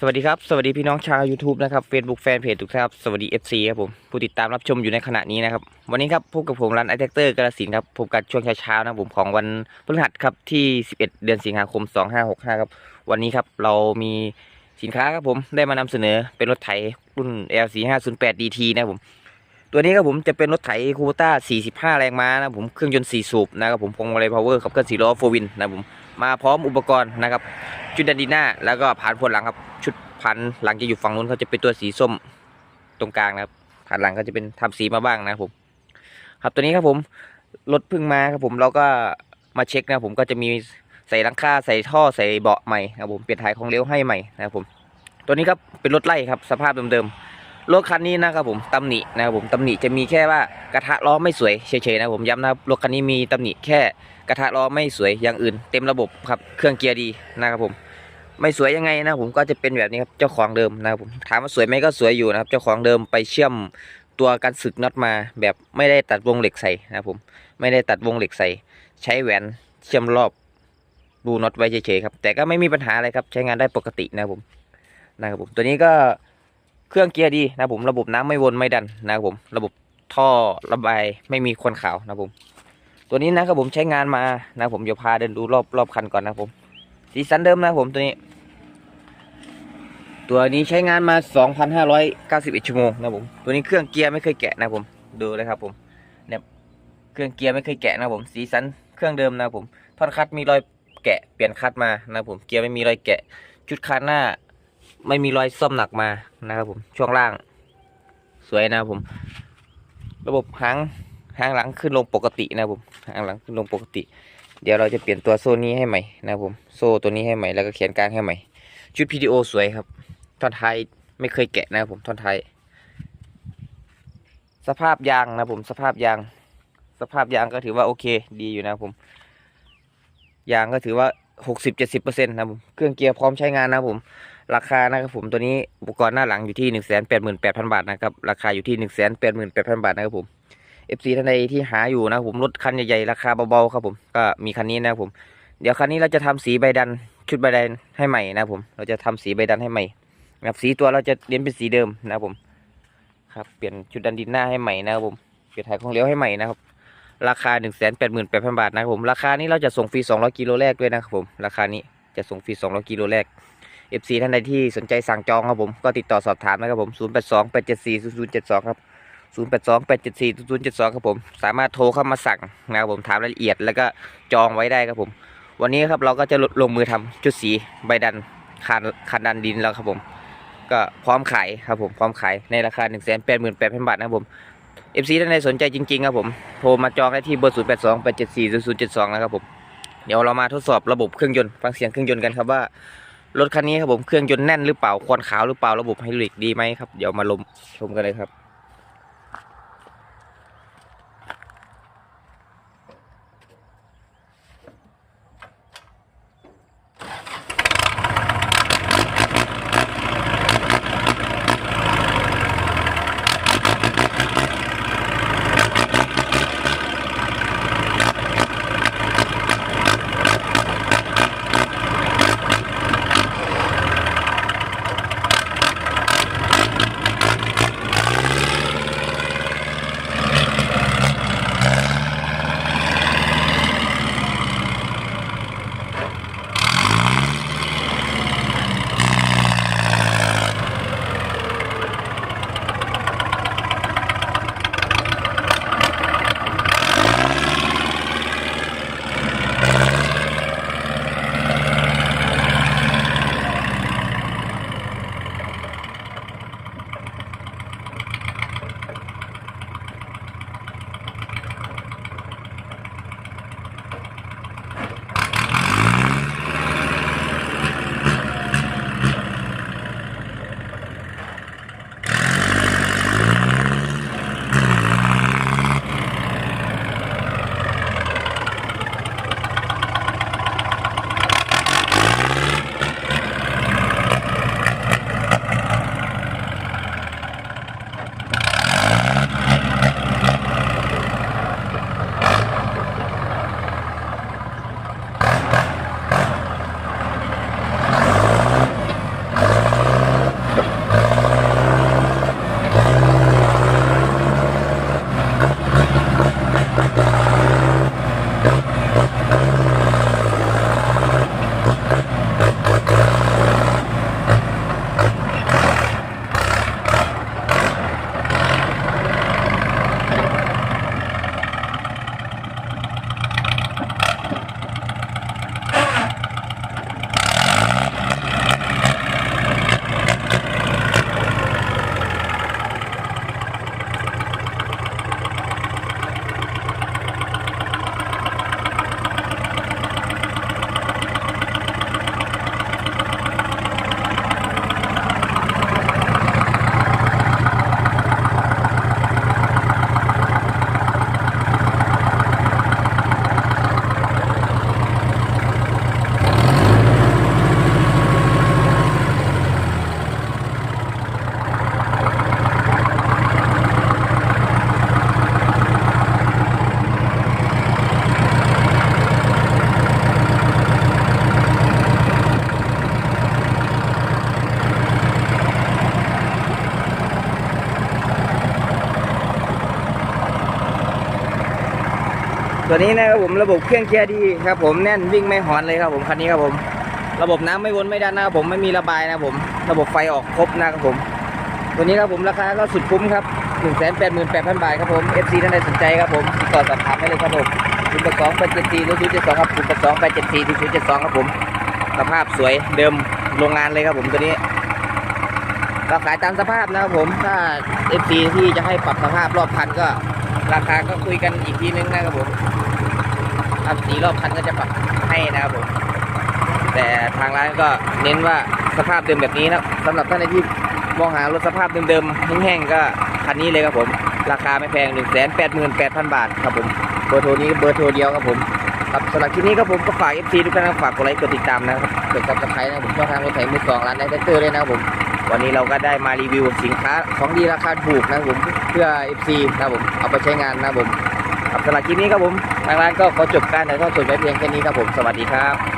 สวัสดีครับ สวัสดีพี่น้องชาว YouTube นะครับ Facebook แฟนเพจทุกท่านครับ สวัสดี FC ครับผมผู้ติดตามรับชมอยู่ในขณะนี้นะครับ วันนี้ครับพบกับผมรันไอแทคเตอร์กระสินครับพบกันช่วงเช้าๆนะผมของวันพฤหัสครับที่ 11 เดือนสิงหาคม 2565 ครับ วันนี้ครับเรามีสินค้าครับผมได้มานำเสนอเป็นรถไถรุ่น L4508 DT นะครับผมตัวนี้ครับผมจะเป็นรถไถคูโบต้า 45 แรงม้านะผมเครื่องยนต์4สูบนะครับผมพวงมาลัยพาวเวอร์ขับเคลื่อน4ล้อโฟวินนะผมมาพร้อมอุปกรณ์นะครับ ชุดดันดีหน้า แล้วก็ผ่านพวนหลังครับ ชุดพันหลังจะอยู่ฝั่งนู้นเขาจะเป็นตัวสีส้มตรงกลางนะครับผ่านหลังก็จะเป็นทำสีมาบ้างนะครับผม ครับตัวนี้ครับผมรถเพึ่งมาครับผมเราก็มาเช็คนะผมก็จะมีใส่ลังคาใส่ท่อใส่เบาะใหม่นะครับผมเปลี่ยนถ่ายของเลี้ยวให้ใหม่นะครับผม ตัวนี้ครับเป็นรถไล่ครับสภาพเดิมๆรถคันนี้นะครับผมตำหนินะครับผมตำหนิจะมีแค่ว่ากระทะล้อไม่สวยเฉยๆนะผมย้ำนะครับรถคันนี้มีตำหนิแค่กระทะล้อไม่สวยอย่างอื่น เต็มระบบครับเครื่องเกียร์ดีนะครับผม ไม่สวยยังไงนะผมก็จะเป็นแบบนี้ครับเจ้าของเดิมนะครับผมถามว่าสวยไหมก็สวยอยู่นะครับ เจ้าของเดิมไปเชื่อมตัวกันสึกน็อตมา แบบไม่ได้ตัดวงเหล็กใส่นะครับผมไม่ได้ตัดวงเหล็กใส่ ใช้แหวนเชื่อมรอบรูน็อตไว้เฉยๆครับแต่ก็ไม่มีปัญหาอะไรครับใช้งานได้ปกตินะครับผมนะครับผมตัวนี้ก็เครื่องเกียร์ดีนะครับผมระบบน้ำไม่วนไม่ดันนะครับผมระบบท่อระบายไม่มีควันขาวนะครับผม ตัวนี้นะครับผมใช้งานมานะครับผมเดี๋ยวพาเดินดูรอบรอบคันก่อนนะครับผม สีสันเดิมนะผมตัวนี้ ตัวนี้ใช้งานมา 2,591 ชั่วโมงนะผม ตัวนี้เครื่องเกียร์ไม่เคยแกะนะผม ดูเลยครับผมเนี่ยเครื่องเกียร์ไม่เคยแกะนะผม สีสันเครื่องเดิมนะผม ท่อนคัดมีรอยแกะ เปลี่ยนคัดมานะผม เกียร์ไม่มีรอยแกะ ชุดคันหน้า ไม่มีรอยซ่อมหนักมานะครับผม ช่วงล่าง สวยนะผม ระบบหางหางหลังขึ้นลงปกตินะผม หางหลังขึ้นลงปกติ เดี๋ยวเราจะเปลี่ยนตัวโซ่นี้ให้ใหม่นะครับผม โซ่ตัวนี้ให้ใหม่แล้วก็แขนกลางให้ใหม่ ชุด PDO สวยครับท่อนท้ายไม่เคยแกะนะครับผมท่อนท้ายสภาพยางนะผมสภาพยาง สภาพยางก็ถือว่าโอเคดีอยู่นะผม ยางก็ถือว่าหกสิบเจ็ดสิบเปอร์เซ็นต์นะผมเครื่องเกียร์พร้อมใช้งานนะผม ราคานะครับผมตัวนี้อุปกรณ์หน้าหลังอยู่ที่หนึ่งแสนแปดหมื่นแปดพันบาทนะครับราคาอยู่ที่หนึ่งแสนแปดหมื่นแปดพันบาทนะครับผม FC ท่านใดที่หาอยู่นะผมรถคันใหญ่ๆราคาเบาๆครับผมก็มีคันนี้นะครับผม เดี๋ยวคันนี้เราจะทำสีใบดันชุดใบดันให้ใหม่นะครับผม เราจะทำสีใบดันให้ใหม่นะครับสีตัวเราจะเลี้ยนเป็นสีเดิมนะครับผมครับเปลี่ยนชุดดันดินหน้าให้ใหม่นะครับผมเปลี่ยนถ่ายของเลี้ยวให้ใหม่นะครับราคา1นึ่งแสนแปดหมื่นแปดพันบาทนะครับผม ราคานี้เราจะส่งฟรี 200 กิโลแรกด้วยนะครับผม ราคานี้จะส่งฟรี 200 กิโลแรก FC ท่านใดที่สนใจสั่งจองครับผม ก็ติดต่อสอบถามนะครับผม 0 8 2 8 7 4 0 0 7 2 ครับ 0 8 2 8 7 4 0 0 7 2 ครับผม สามารถโทรเข้ามาสั่งนะครับผมถามรายละเอียดแล้วก็จองไว้ได้ครับผม วันนี้ครับเราก็จะลงมือทำชุดสีใบดันคานคานดันดินแล้วครับผม ก็พร้อมขายครับผมพร้อมขายในราคา 1 8 8 0 0 0 บาทนะครับผม FC ท่านใดสนใจจริงๆครับผมโทรมาจองได้ที่เบอร์ 0 8 2 8 7 4 0 0 7 2 นะครับผมเดี๋ยวเรามาทดสอบระบบเครื่องยนต์ฟังเสียงเครื่องยนต์กันครับว่ารถคันนี้ครับผมเครื่องยนต์แน่นหรือเปล่าควันขาวหรือเปล่าระบบไฮดรอลิกดีไหมครับเดี๋ยวมาลมชมกันเลยครับ ตัวนี้นะครับผมระบบเครื่องเกียร์ดีครับผมแน่นวิ่งไม่หอนเลยครับผมคันนี้ครับผม ระบบน้ำไม่วนไม่ดันนะครับผมไม่มีระบายนะครับผม ระบบไฟออกครบนะครับผม ตัวนี้ครับผมราคาก็สุดคุ้มครับ1 8 8 8 0 0 0 บาทครับผม FC ท่านใดสนใจครับผมติดต่อสอบถามได้เลยครับผม0 8 2 8 7 4 0 0 7 2ครับ0 8 2 8 7 4 0 0 7 2ครับผมสภาพสวยเดิมโรงงานเลยครับผมตัวนี้เราขายตามสภาพนะครับผมถ้า FC ที่จะให้ปรับสภาพรอบคันก็ ราคาก็คุยกันอีกทีนึงนะครับผมทำสีรอบคันก็จะปรับให้นะครับผม แต่ทางร้านก็เน้นว่าสภาพเดิมแบบนี้นะสำหรับท่านที่มองหารถสภาพเดิมๆแห้งๆก็คันนี้เลยครับผม ราคาไม่แพง 1 8 8 0 0 0 บาทครับผม เบอร์โทรนี้เบอร์โทรเดียวครับผม ครับสำหรับคลิปนี้ครับผมก็ฝาก FC ทุกท่านฝากกดไลค์กดติดตามนะครับกดซับสไครต์นะผมช่องทางรถไถมือสองร้านไดเตอร์เลยนะครับผมวันนี้เราก็ได้มารีวิวสินค้าของดีราคาถูกนะครับผมเพื่อ FC นะครับผมเอาไปใช้งานนะครับผมครับสำหรับคลิปนี้ครับผมทางร้านก็ขอจบการถ่ายทอดสดไว้เพียงแค่นี้ครับผมสวัสดีครับ